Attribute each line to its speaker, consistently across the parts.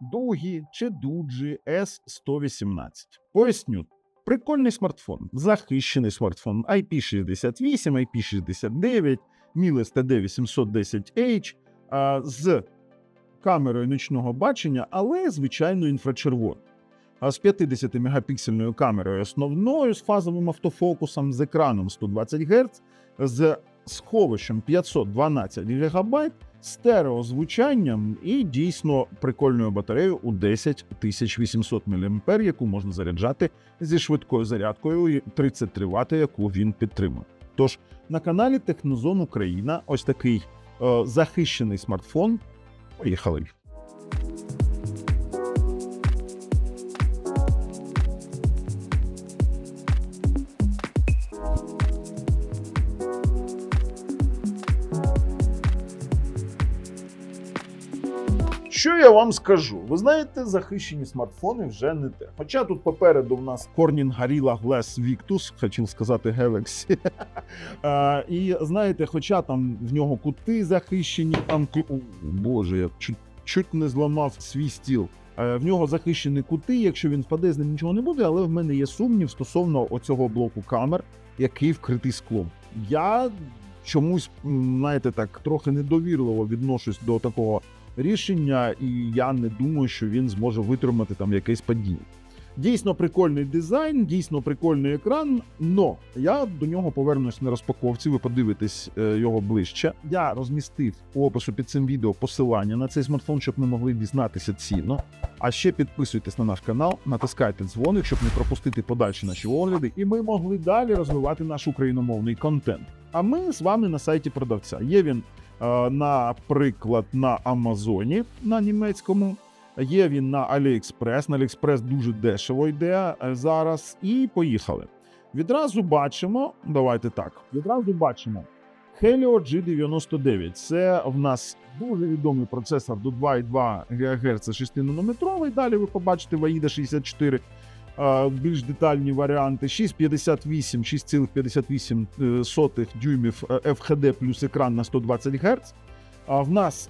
Speaker 1: Дугі чи Дуджі S118. Поясню. Прикольний смартфон, захищений смартфон IP68, IP69, Miles TD810H а, з камерою нічного бачення, але звичайно інфрачервоною. А з 50 мегапіксельною камерою основною, з фазовим автофокусом, з екраном 120 Гц, з сховищем 512 ГБ, стереозвучанням і дійсно прикольною батареєю у 10800 мА, яку можна заряджати зі швидкою зарядкою і 33 Вт, яку він підтримує. Тож на каналі Технозон Україна ось такий е, захищений смартфон. Поїхали. Що я вам скажу? Ви знаєте, захищені смартфони вже не те. Хоча тут попереду в нас Corning Gorilla Glass Victus, хотів сказати. А, І знаєте, хоча там в нього кути захищені, там Боже, я чуть, чуть не зламав свій стіл. Е, В нього захищені кути, якщо він впаде, з ним нічого не буде, але в мене є сумнів стосовно оцього блоку камер, який вкритий склом. Я чомусь, знаєте, так трохи недовірливо відношусь до такого рішення, і я не думаю, що він зможе витримати там якесь падіння. Дійсно прикольний дизайн, дійсно прикольний екран. но я до нього повернусь на розпаковці. Ви подивитесь е, його ближче. Я розмістив у опису під цим відео посилання на цей смартфон, щоб ми могли дізнатися ціну. А ще підписуйтесь на наш канал, натискайте дзвоник, щоб не пропустити подальші наші огляди, і ми могли далі розвивати наш україномовний контент. А ми з вами на сайті продавця. Є він наприклад, на Амазоні на німецькому. Є він на AliExpress. На AliExpress дуже дешево йде е, зараз. І поїхали. Відразу бачимо. Давайте так. Відразу бачимо. Helio G99. Це в нас дуже відомий процесор до 2,2 ГГц 6-нанометровий. Далі ви побачите в AIDA 64 е, більш детальні варіанти. 6,58, 6,58 дюймів е, FHD плюс екран на 120 Гц. А в нас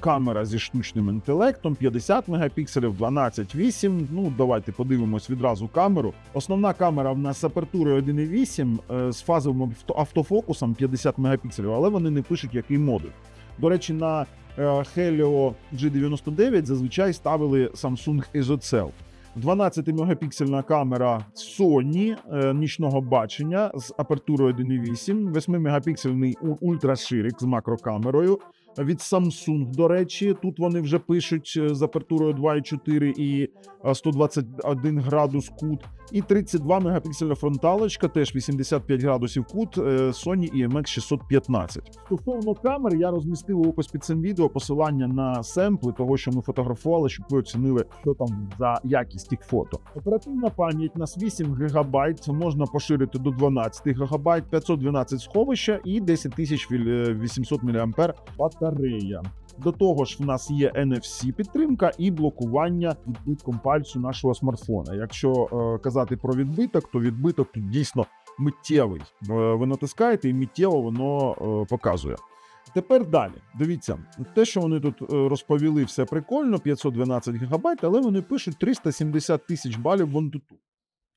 Speaker 1: камера зі штучним інтелектом 50 мегапікселів, 12,8. Ну, давайте подивимось відразу камеру. Основна камера в нас з апертурою 1,8 е, з фазовим автофокусом 50 мегапікселів, але вони не пишуть, який модуль. До речі, на е, Helio G99 зазвичай ставили Samsung ISOCELL. 12-мегапіксельна камера Sony е, нічного бачення з апертурою 1.8, 8-мегапіксельний у- ультраширик з макрокамерою від Samsung. До речі, тут вони вже пишуть е, з апертурою 2.4 і е, 121 градус кут, і 32 мегапіксельна фронталочка, теж 85 градусів кут е, Sony IMX 615. Стосовно камер, я розмістив опис під цим відео посилання на семпли того, що ми фотографували, щоб ви оцінили, що там за якість тих фото. Оперативна пам'ять нас 8 ГБ, можна поширити до 12 ГБ, 512 сховища і 10800 мАh батарея. До того ж, в нас є NFC підтримка і блокування відбитком пальцю нашого смартфона. Якщо е, казати про відбиток, то відбиток тут дійсно миттєвий. Е, ви натискаєте і миттєво воно е, показує. Тепер далі. Дивіться, те, що вони тут е, розповіли, все прикольно, 512 ГБ, але вони пишуть 370 тисяч балів в Antutu.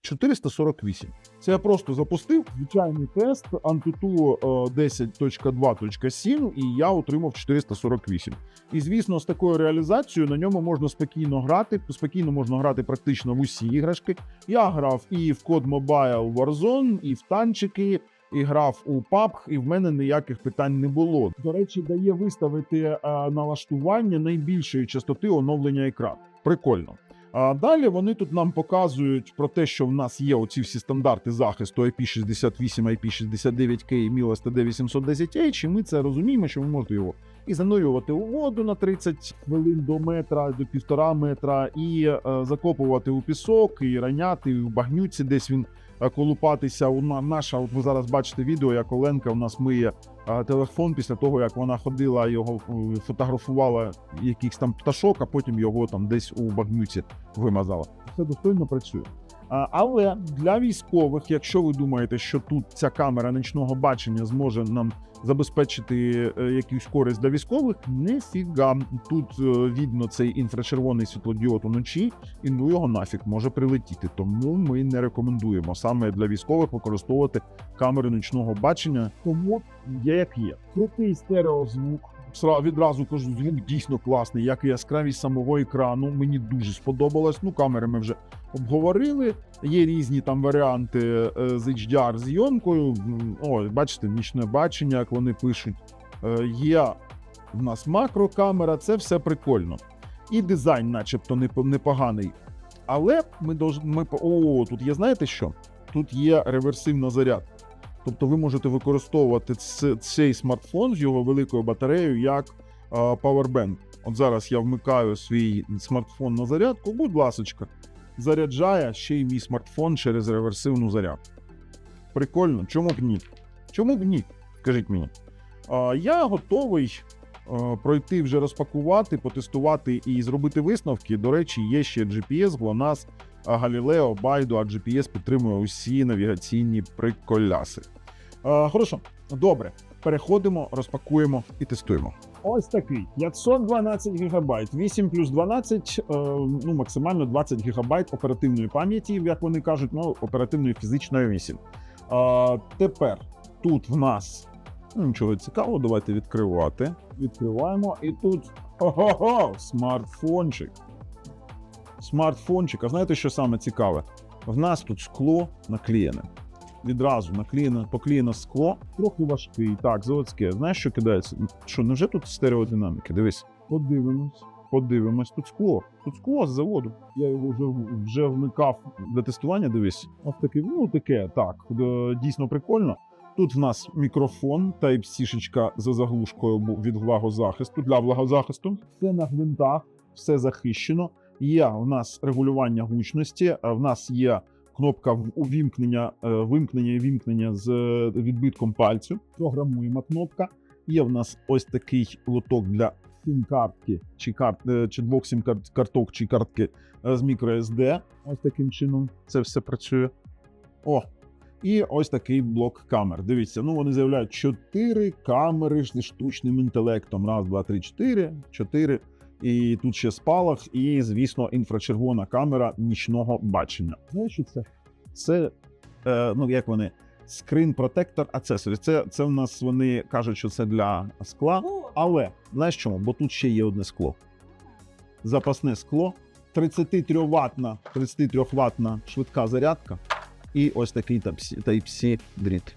Speaker 1: 448. Це я просто запустив звичайний тест Antutu е, 10.2.7 і я отримав 448. І звісно, з такою реалізацією на ньому можна спокійно грати. Спокійно можна грати практично в усі іграшки. Я грав і в COD Mobile Warzone, і в танчики, і грав у PUBG, і в мене ніяких питань не було. До речі, дає виставити е, налаштування найбільшої частоти оновлення екрану. Прикольно. А далі вони тут нам показують про те, що в нас є оці всі стандарти захисту IP68, IP69K і Miles TD810H, і ми це розуміємо, що ми можемо його і занурювати у воду на 30 хвилин до метра, до півтора метра, і е, закопувати у пісок, і раняти, і в багнюці десь він колупатися. У наша, от ви зараз бачите відео, як Оленка у нас миє е, телефон після того, як вона ходила, його е, фотографувала якихось там пташок, а потім його там десь у багнюці вимазала. Все достойно працює. Але для військових, якщо ви думаєте, що тут ця камера нічного бачення зможе нам забезпечити е, якусь користь для військових, нефіга. Тут е, видно цей інфрачервоний світлодіод уночі, і ну його нафіг може прилетіти. Тому ми не рекомендуємо саме для військових використовувати камери нічного бачення. Тому є як є. Крутий стереозвук. Відразу кажу, звук дійсно класний, як і яскравість самого екрану. Мені дуже сподобалось. Ну, камери ми вже обговорили. Є різні там варіанти е, з HDR зйомкою. М, О, бачите, нічне бачення, як вони пишуть. Е, Є в нас макрокамера, це все прикольно. І дизайн, начебто, непоганий. Але ми ми О, тут є, знаєте що? Тут є реверсивна зарядка. Тобто ви можете використовувати цей смартфон з його великою батареєю як Powerbank. От зараз я вмикаю свій смартфон на зарядку, будь ласочка, заряджає ще й мій смартфон через реверсивну зарядку. Прикольно, чому б ні? Чому б ні? Скажіть мені. Я готовий пройти вже розпакувати, потестувати і зробити висновки. До речі, є ще GPS, GLONASS, а Galileo, Байду, а GPS підтримує усі навігаційні приколяси. Е, хорошо, добре. Переходимо, розпакуємо і тестуємо. Ось такий 512 ГБ, 8 плюс 12, е, ну максимально 20 ГБ оперативної пам'яті, як вони кажуть, ну оперативної фізичної 8. Е, тепер тут в нас ну, нічого цікавого, давайте відкривати. Відкриваємо, і тут ого-го, смартфончик. Смартфончик. А знаєте, що саме цікаве? В нас тут скло наклеєне. Відразу наклеєно, поклеєно скло. Трохи важкий. Так, заводське. Знаєш, що кидається? Що, невже тут стереодинаміки? Дивись. Подивимось. Подивимось. Тут скло. Тут скло з заводу. Я його вже, вже вмикав для тестування. Дивись. Ось таке, ну таке, так. е, Дійсно прикольно. Тут в нас мікрофон, Type-C за заглушкою від влагозахисту для влагозахисту. Все на гвинтах, все захищено. Є у нас регулювання гучності, а в нас є кнопка в- увімкнення, е, вимкнення і вімкнення з е, відбитком пальцю. Програмуємо кнопка. Є в нас ось такий лоток для сім-картки, чи карт, е, чи двох сім-карток, чи картки е, з microSD. Ось таким чином це все працює. О, і ось такий блок камер. Дивіться, ну вони заявляють чотири камери зі штучним інтелектом. Раз, два, три, чотири, чотири. І тут ще спалах, і, звісно, інфрачервона камера нічного бачення. Знаєш, що це? Це, е, ну як вони, Protector Accessory. Це, це в нас вони кажуть, що це для скла. Але знаєш чому? Бо тут ще є одне скло. Запасне скло, 33 ватна, 33 ватна швидка зарядка. І ось такий Type-C дріт.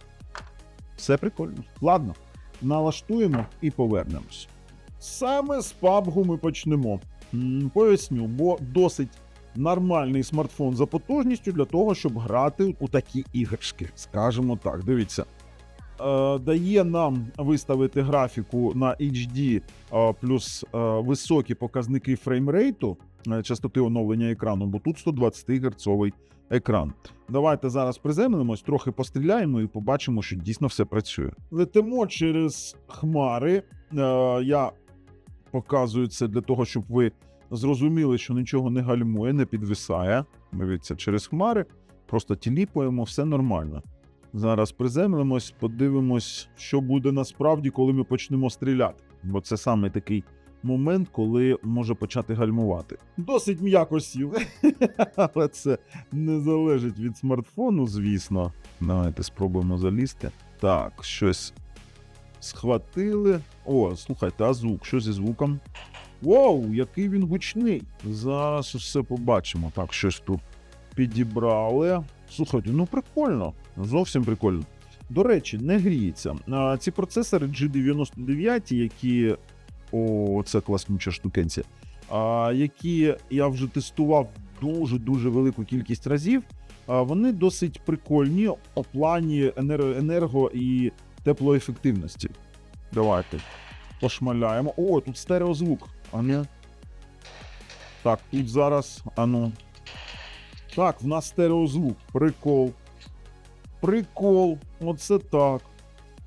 Speaker 1: Все прикольно. Ладно, налаштуємо і повернемось. Саме з PUBG ми почнемо. Поясню, бо досить нормальний смартфон за потужністю для того, щоб грати у такі іграшки. Скажімо так, дивіться. Е, дає нам виставити графіку на HD е, плюс е, високі показники фреймрейту, частоти оновлення екрану, бо тут 120 Гц екран. Давайте зараз приземлимось, трохи постріляємо і побачимо, що дійсно все працює. Летимо через хмари. Я показую це для того, щоб ви зрозуміли, що нічого не гальмує, не підвисає. Дивіться, через хмари, просто тіліпуємо, все нормально. Зараз приземлимось, подивимось, що буде насправді, коли ми почнемо стріляти. Бо це саме такий момент, коли може почати гальмувати. Досить м'яко сів, але це не залежить від смартфону, звісно. Давайте спробуємо залізти. Так, щось схватили. О, слухайте, а звук? Що зі звуком? Воу, який він гучний! Зараз все побачимо. Так, щось тут підібрали. Слухайте, ну прикольно, зовсім прикольно. До речі, не гріється. А, ці процесори G99, які. О, це класнюча штукенція. А, які я вже тестував дуже-дуже велику кількість разів. Вони досить прикольні у плані енерго і теплоефективності. Давайте пошмаляємо. О, тут стереозвук. А не. Так, тут зараз. Ану. Так, в нас стереозвук. Прикол. Прикол. Оце так.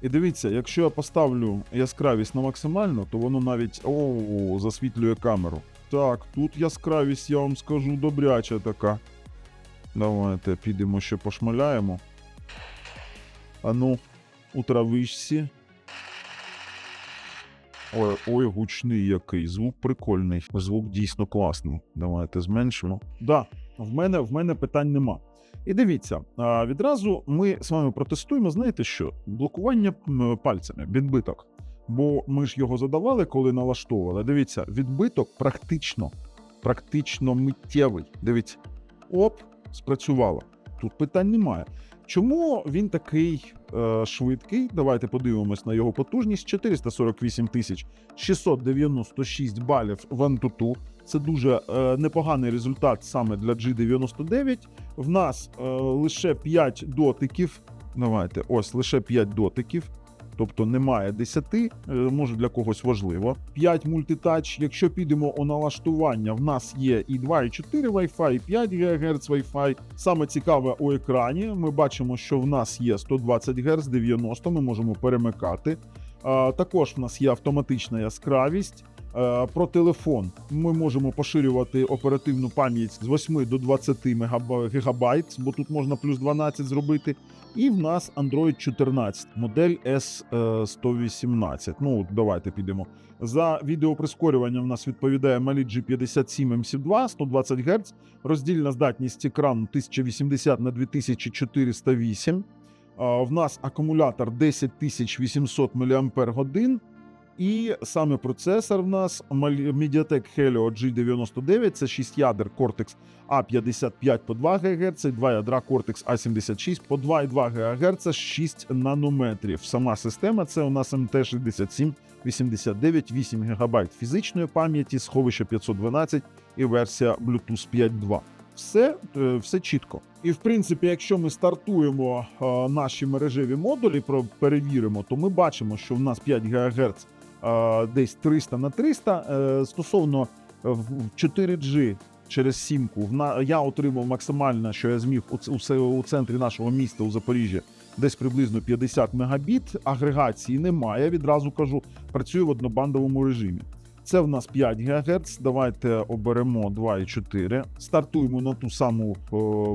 Speaker 1: І дивіться, якщо я поставлю яскравість на максимальну, то воно навіть о, засвітлює камеру. Так, тут яскравість, я вам скажу, добряча така. Давайте підемо ще пошмаляємо. Ану, у травичці. Ой, ой, гучний який. Звук прикольний. Звук дійсно класний. Давайте зменшимо. Да, в мене, в мене питань нема. І дивіться, відразу ми з вами протестуємо, знаєте що? Блокування пальцями, відбиток. Бо ми ж його задавали, коли налаштовували. Дивіться, відбиток практично, практично миттєвий. Дивіться, оп, спрацювало. Тут питань немає. Чому він такий е, швидкий? Давайте подивимось на його потужність: 448 тисяч 696 балів в антуту. Це дуже е, непоганий результат саме для G99. В нас е, лише 5 дотиків. Давайте, ось лише 5 дотиків. Тобто немає 10, е, може для когось важливо. 5 мультитач. Якщо підемо у налаштування, в нас є і 2,4 Wi-Fi, і 5 ГГц Wi-Fi. Саме цікаве у екрані. Ми бачимо, що в нас є 120 Гц, 90, ми можемо перемикати. Також в нас є автоматична яскравість. Е, Про телефон ми можемо поширювати оперативну пам'ять з 8 до 20 мегаб- гігабайт, бо тут можна плюс 12 зробити. І в нас Android 14, модель S118. Ну, давайте підемо. За відеоприскорювання в нас відповідає Mali G57 MC2, 120 Гц, роздільна здатність екрану 1080 на 2408. А, В нас акумулятор 10800 мАч. І саме процесор в нас MediaTek Helio G99, це 6 ядер Cortex A55 по 2 ГГц, і 2 ядра Cortex A76 по 2,2 ГГц, 6 нанометрів. Сама система це у нас MT67 89, 8 ГБ фізичної пам'яті, сховище 512 і версія Bluetooth 5.2. Все, е, все чітко. І в принципі, якщо ми стартуємо е, наші мережеві модулі, про перевіримо, то ми бачимо, що в нас 5 ГГц десь 300 на 300. Е, стосовно е, в- в 4G через сімку, я отримав максимально, що я зміг у, центрі нашого міста у Запоріжжі, десь приблизно 50 мегабіт. Агрегації немає. Відразу кажу, працюю в однобандовому режимі. Це в нас 5 ГГц. Давайте оберемо 2,4. Стартуємо на ту саму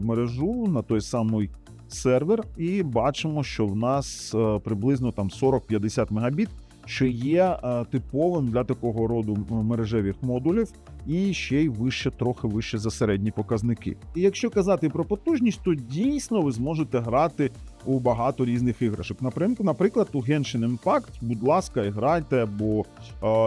Speaker 1: мережу, на той самий сервер, і бачимо, що в нас е, приблизно там 40-50 мегабіт, що є е, типовим для такого роду мережевих модулів, і ще й вище, трохи вище за середні показники. І якщо казати про потужність, то дійсно ви зможете грати у багато різних іграшок. Наприклад, у Genshin Impact, будь ласка, грайте, бо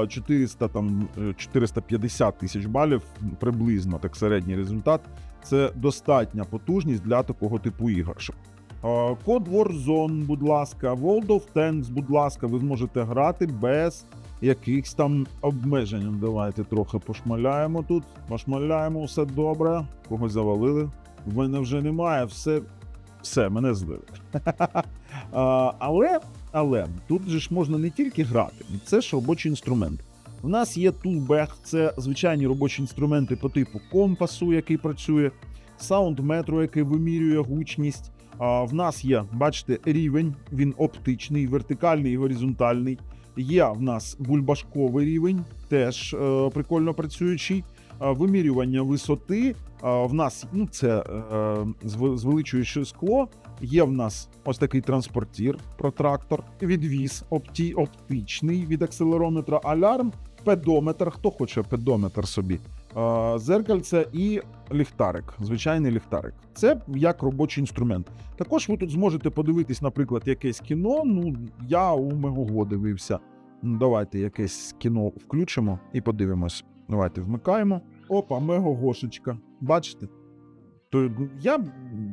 Speaker 1: е, 400 там е, 450 тисяч балів приблизно так середній результат. Це достатня потужність для такого типу іграшок. Е, Code Warzone, будь ласка, World of Tanks, будь ласка, ви зможете грати без якихось там обмежень. Давайте трохи пошмаляємо тут. Пошмаляємо, все добре. Когось завалили. В мене вже немає, все, все, мене злили. Але, але тут же ж можна не тільки грати, це ж робочий інструмент. У нас є Toolbag, це звичайні робочі інструменти по типу компасу, який працює, саундметру, який вимірює гучність. В нас є, бачите, рівень, він оптичний, вертикальний і горизонтальний. Є в нас бульбашковий рівень, теж е, прикольно працюючий. Вимірювання висоти. В нас ну, це е, звеличуюче скло. Є в нас ось такий транспортір, протрактор, відвіз опті, оптичний від акселерометра, алярм, педометр. Хто хоче педометр собі? Е, Зеркальце і ліхтарик, звичайний ліхтарик. Це як робочий інструмент. Також ви тут зможете подивитись, наприклад, якесь кіно. Ну, я у Мегого дивився. Давайте якесь кіно включимо і подивимось. Давайте вмикаємо. Опа, Мегогошечка. Бачите? То я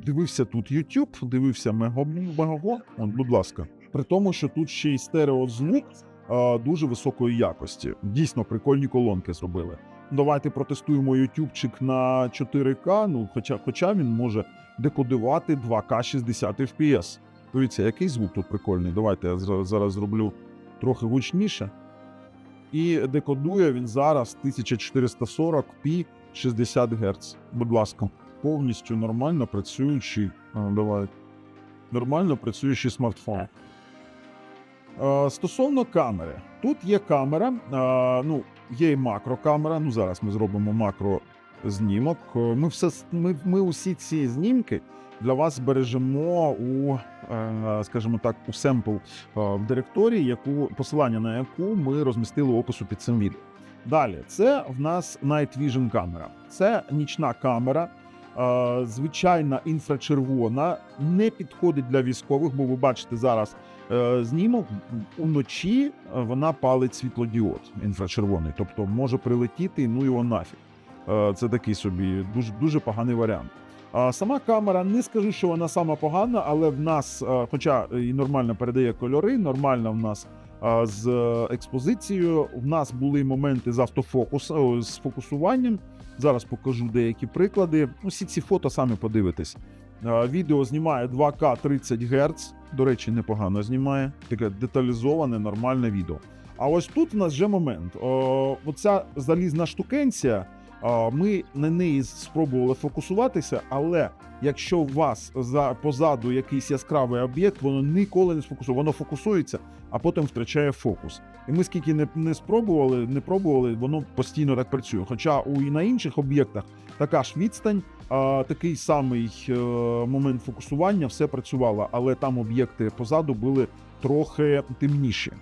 Speaker 1: дивився тут YouTube, дивився Мего, Мегого. От, будь ласка. При тому, що тут ще й стереозвук а, дуже високої якості. Дійсно, прикольні колонки зробили. Давайте протестуємо ютубчик на 4К. Ну, хоча, хоча він може декодувати 2К 60 FPS. Дивіться, який звук тут прикольний. Давайте я зараз зроблю трохи гучніше. І декодує він зараз 1440p 60 Гц. Будь ласка, повністю нормально працюючий. Давай. Нормально працюючий смартфон. Е, Стосовно камери, тут є камера, е, ну, є і макрокамера. Ну, зараз ми зробимо макро знімок. Е, Ми все ми, ми усі ці знімки для вас збережемо у, скажімо так, у семпл в директорії, яку посилання на яку ми розмістили опису під цим відео. Далі, це в нас Night Vision камера. Це нічна камера. Звичайна інфрачервона не підходить для військових, бо ви бачите зараз знімок уночі. е, Вона палить світлодіод інфрачервоний, тобто може прилетіти, ну його нафіг. Е, Це такий собі дуже дуже поганий варіант. А сама камера не скажу, що вона сама погана, але в нас, е, хоча і нормально передає кольори, нормально в нас е, з е, експозицією. В нас були моменти з автофокус о, з фокусуванням. Зараз покажу деякі приклади. Усі ці фото самі подивитесь. Е, Відео знімає 2К 30 Гц. До речі, непогано знімає. Таке деталізоване, нормальне відео. А ось тут в нас вже момент. О, оця залізна штукенція. Ми на неї спробували фокусуватися, але якщо у вас за позаду якийсь яскравий об'єкт, воно ніколи не сфокусує. Воно фокусується, а потім втрачає фокус. І ми скільки не, не спробували, не пробували, воно постійно так працює. Хоча у і на інших об'єктах така ж відстань, а, такий самий е, момент фокусування, все працювало, але там об'єкти позаду були трохи темніші.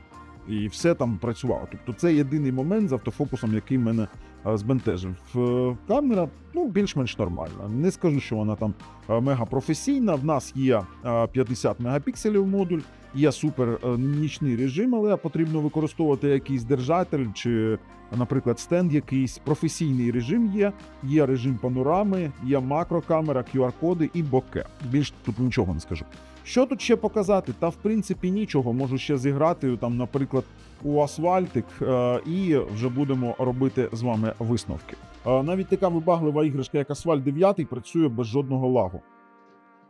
Speaker 1: І все там працювало. Тобто це єдиний момент з автофокусом, який мене е, збентежив. Е, Камера ну, більш-менш нормальна. Не скажу, що вона там е, мега професійна. В нас є е, 50 мегапікселів модуль, є супер нічний режим, але потрібно використовувати якийсь держатель чи, наприклад, стенд якийсь. Професійний режим є, є режим панорами, є макрокамера, QR-коди і боке. Більш тут нічого не скажу. Що тут ще показати? Та в принципі нічого. Можу ще зіграти там, наприклад, у асфальтик, е, і вже будемо робити з вами висновки. Е, Навіть така вибаглива іграшка, як Асфальт 9, працює без жодного лагу.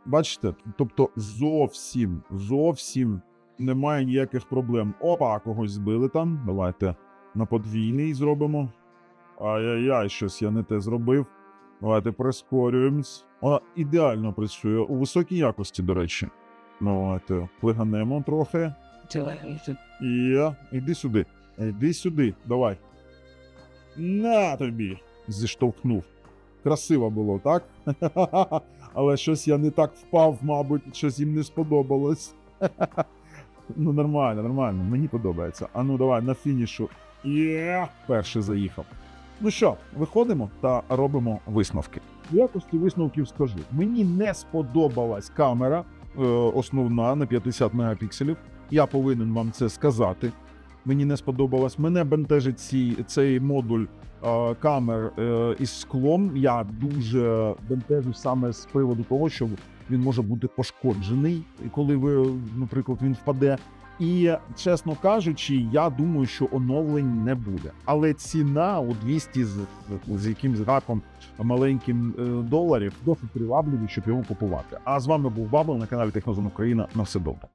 Speaker 1: Бачите, тобто зовсім, зовсім немає ніяких проблем. Опа, когось збили там. Давайте на подвійний зробимо. Ай-яй-яй, щось я не те зробив. Давайте прискорюємось. Вона ідеально працює у високій якості, до речі. Давайте плиганемо трохи. І іди сюди. Іди сюди, давай. На тобі. Зіштовхнув. Красиво було, так? Але щось я не так впав, мабуть, щось їм не сподобалось. ну, нормально, нормально, мені подобається. А ну давай на фінішу. Є! Перший заїхав. Ну що, виходимо та робимо висновки. В якості висновків скажу: мені не сподобалась камера е, основна на 50 мегапікселів. Я повинен вам це сказати. Мені не сподобалось. Мене бентежить ці, цей модуль е, камер е, із склом. Я дуже бентежусь саме з приводу того, що він може бути пошкоджений, коли ви, наприклад, він впаде. І чесно кажучи, я думаю, що оновлень не буде. Але ціна у 200 з, з якимсь гаком маленьким е, доларів досить привабливі, щоб його купувати. А з вами був Бабл на каналі Технозон Україна. На все добре.